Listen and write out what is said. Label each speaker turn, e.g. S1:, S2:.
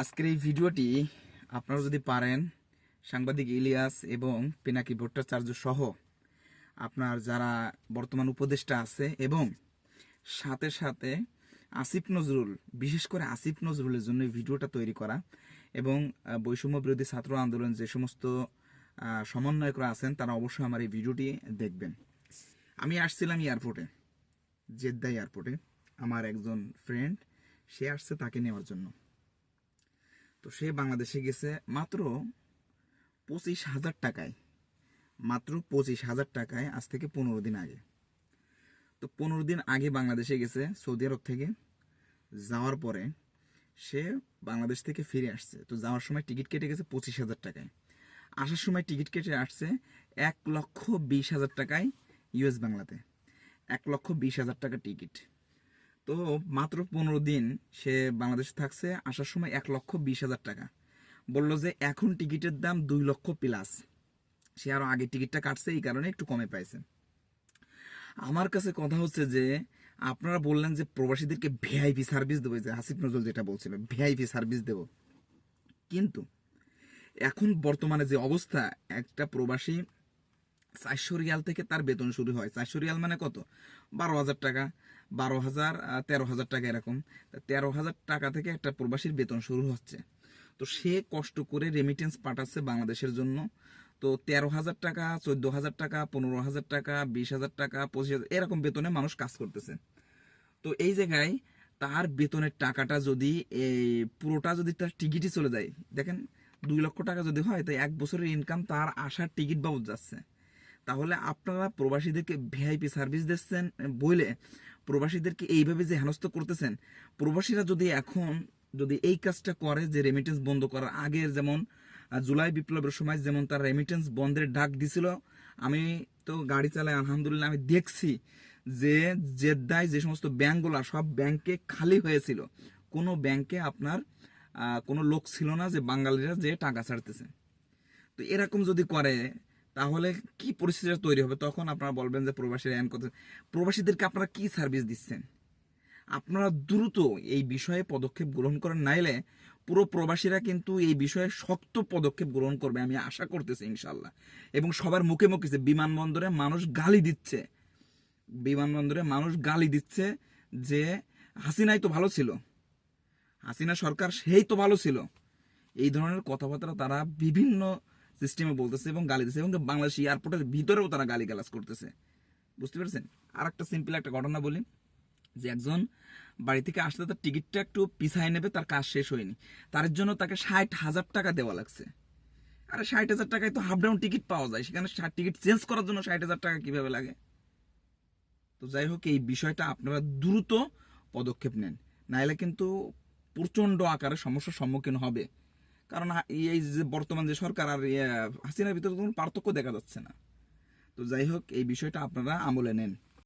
S1: আজকের এই ভিডিওটি আপনারা যদি পারেন, সাংবাদিক ইলিয়াস এবং পিনাকি ভট্টাচার্য সহ আপনার যারা বর্তমান উপদেষ্টা আছে এবং সাথে সাথে আসিফ নজরুল, বিশেষ করে আসিফ নজরুলের জন্য ভিডিওটা তৈরি করা এবং বৈষম্য বিরোধী ছাত্র আন্দোলন যে সমস্ত সমন্বয়করা আছেন, তারা অবশ্যই আমার এই ভিডিওটি দেখবেন। আমি আসছিলাম এয়ারপোর্টে জেদ্দা এয়ারপোর্টে। আমার একজন ফ্রেন্ড সে আসছে তাকে নেওয়ার জন্য। তো সে বাংলাদেশে গেছে মাত্র পঁচিশ হাজার টাকায়, মাত্র পঁচিশ হাজার টাকায় আজ থেকে পনেরো দিন আগে। তো পনেরো দিন আগে বাংলাদেশে গেছে সৌদি আরব থেকে, যাওয়ার পরে সে বাংলাদেশ থেকে ফিরে আসছে। তো যাওয়ার সময় টিকিট কেটে গেছে পঁচিশ হাজার টাকায়। আসার সময় টিকিট কেটে আসছে এক লক্ষ বিশ হাজার টাকায় ইউএস বাংলাতে। এক লক্ষ বিশ হাজার টাকা টিকিট। তো মাত্র পনেরো দিন সে বাংলাদেশে থাকছে, আসার সময় এক লক্ষ বিশ হাজার টাকা। বলল যে, এখন টিকিটের দাম দুই লক্ষ প্লাস সে আরও আগে টিকিটটা কাটছে, এই কারণে একটু কমে পাইছে। আমার কাছে কথা হচ্ছে যে, আপনারা বললেন যে প্রবাসীদেরকে ভিআইপি সার্ভিস দেবো যে হাসিফ নজরুল যেটা বলছিল ভিআইপি সার্ভিস দেব। কিন্তু এখন বর্তমানে যে অবস্থা, একটা প্রবাসী চারশো রিয়াল থেকে তার বেতন শুরু হয়। চারশো রিয়াল মানে কত? বারো হাজার টাকা। বারো হাজার তেরো হাজার টাকা এরকম। তেরো হাজার টাকা থেকে একটা প্রবাসীর বেতন শুরু হচ্ছে। তো সে কষ্ট করে রেমিটেন্স পাঠাচ্ছে বাংলাদেশের জন্য। তো তেরো হাজার টাকা, চোদ্দ হাজার টাকা, পনেরো হাজার টাকা, বিশ হাজার টাকা, পঁচিশ হাজার, এরকম বেতনে মানুষ কাজ করতেছে। তো এই জায়গায় তার বেতনের টাকাটা যদি এই পুরোটা যদি তার টিকিটই চলে যায়, দেখেন, দুই লক্ষ টাকা যদি হয় তো এক বছরের ইনকাম তার আসার টিকিট বাবদ যাচ্ছে। তাহলে আপনারা প্রবাসীদেরকে ভিআইপি সার্ভিস দিচ্ছেন বলে প্রবাসীদেরকে এইভাবে যে হেনস্থ করতেছেন, প্রবাসীরা যদি এখন যদি এই কাজটা করে যে রেমিটেন্স বন্ধ করার আগে যেমন জুলাই বিপ্লবের সময় যেমন তার রেমিটেন্স বন্ধের ডাক দিছিল, আমি তো গাড়ি চালাই, আলহামদুলিল্লাহ আমি দেখছি যে জেদ্দায় যে সমস্ত ব্যাংকগুলো সব ব্যাংকে খালি হয়েছিল, কোনো ব্যাংকে আপনার কোনো লোক ছিল না যে বাঙালিরা যে টাকা ছাড়তেছে। তো এরকম যদি করে তাহলে কি পরিস্থিতিটা তৈরি হবে? তখন আপনারা বলবেন যে প্রবাসীরা এন করতে প্রবাসীদেরকে আপনারা কি সার্ভিস দিচ্ছেন? আপনারা দ্রুত এই বিষয়ে পদক্ষেপ গ্রহণ করেন, নাইলে পুরো প্রবাসীরা কিন্তু এই বিষয়ে শক্ত পদক্ষেপ গ্রহণ করবে আমি আশা করতেছি ইনশাল্লাহ এবং সবার মুখে মুখে যে বিমানবন্দরে মানুষ গালি দিচ্ছে, বিমানবন্দরে মানুষ গালি দিচ্ছে যে হাসিনাই তো ভালো ছিল, হাসিনা সরকার সেই তো ভালো ছিল। এই ধরনের কথাবার্তা তারা বিভিন্ন সিস্টেমে বলতেছে এবং গালি দিচ্ছে এবং বাংলাদেশ এয়ারপোর্টের ভিতরেও তারা গালি গালাজ করতেছে। বুঝতে পেরেছেন? আর একটা সিম্পল একটা ঘটনা বলি, যে একজন বাড়ি থেকে আসলে তার টিকিটটা একটু পিছায় নেবে, তার কাজ শেষ হয়নি। তার জন্য তাকে ষাট হাজার টাকা দেওয়া লাগছে। আরে ষাট হাজার টাকায় তো হাফ ডাউন টিকিট পাওয়া যায়, সেখানে টিকিট চেঞ্জ করার জন্য ষাট হাজার টাকা কীভাবে লাগে? তো যাই হোক, এই বিষয়টা আপনারা দ্রুত পদক্ষেপ নেন, নাইলে কিন্তু প্রচণ্ড আকারে সমস্যার সম্মুখীন হবে। কারণ এই যে বর্তমান যে সরকার আর ইয়ে হাসিনার ভিতরে কোনো পার্থক্য দেখা যাচ্ছে না। তো যাই হোক, এই বিষয়টা আপনারা আমলে নেন।